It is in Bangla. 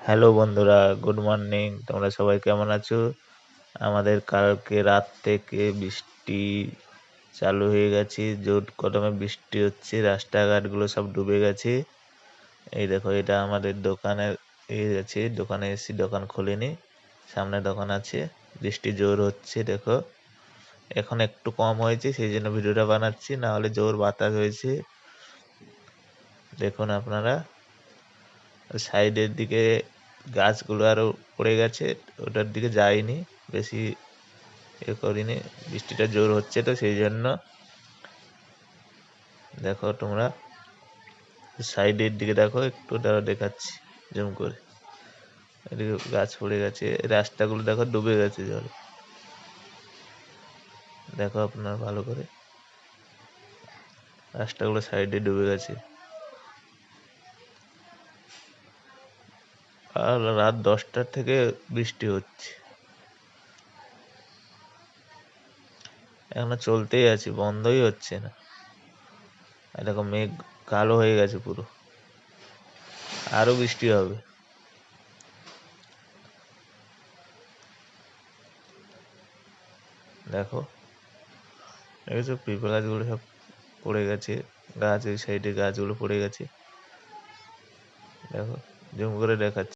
হ্যালো বন্ধুরা, গুড মর্নিং। তোমরা সবাই কেমন আছো? আমাদের কালকে রাত থেকে বৃষ্টি চালু হয়ে গেছে জোর কদমে বৃষ্টি হচ্ছে, রাস্তাঘাটগুলো সব ডুবে গেছে। এই দেখো, এটা আমাদের দোকানের এ আছে, দোকানে এসি দোকান খোলেনি, সামনে দোকান আছে, বৃষ্টি জোর হচ্ছে, দেখো। এখন একটু কম হয়েছে, সেই জন্য ভিডিওটা বানাচ্ছি না হলে জোর বাতাস হয়েছে। দেখুন আপনারা সাইডের দিকে গাছগুলো আরও পড়ে গেছে, ওটার দিকে যাইনি, বেশি এ করিনি, বৃষ্টিটা জোর হচ্ছে তো সেই জন্য। দেখো তোমরা, সাইডের দিকে দেখো, একটু দাঁড়া দেখাচ্ছি, জুম করে। এদিকে গাছ পড়ে গেছে, রাস্তাগুলো দেখো ডুবে গেছে জল। দেখো আপনার ভালো করে, রাস্তাগুলো সাইডে ডুবে গেছে। আর রাত দশটার থেকে বৃষ্টি হচ্ছে। এখনও চলতেই আছে, বন্ধই হচ্ছে না। দেখো মেঘ কালো হয়ে গেছে পুরো। আরও বৃষ্টি হবে। দেখো দেখেছ পিঁপড়া গাছগুলো সব পড়ে গেছে, গাছ ওই সাইডে গাছগুলো পড়ে গেছে। দেখো, জুম করে দেখাচ্ছি।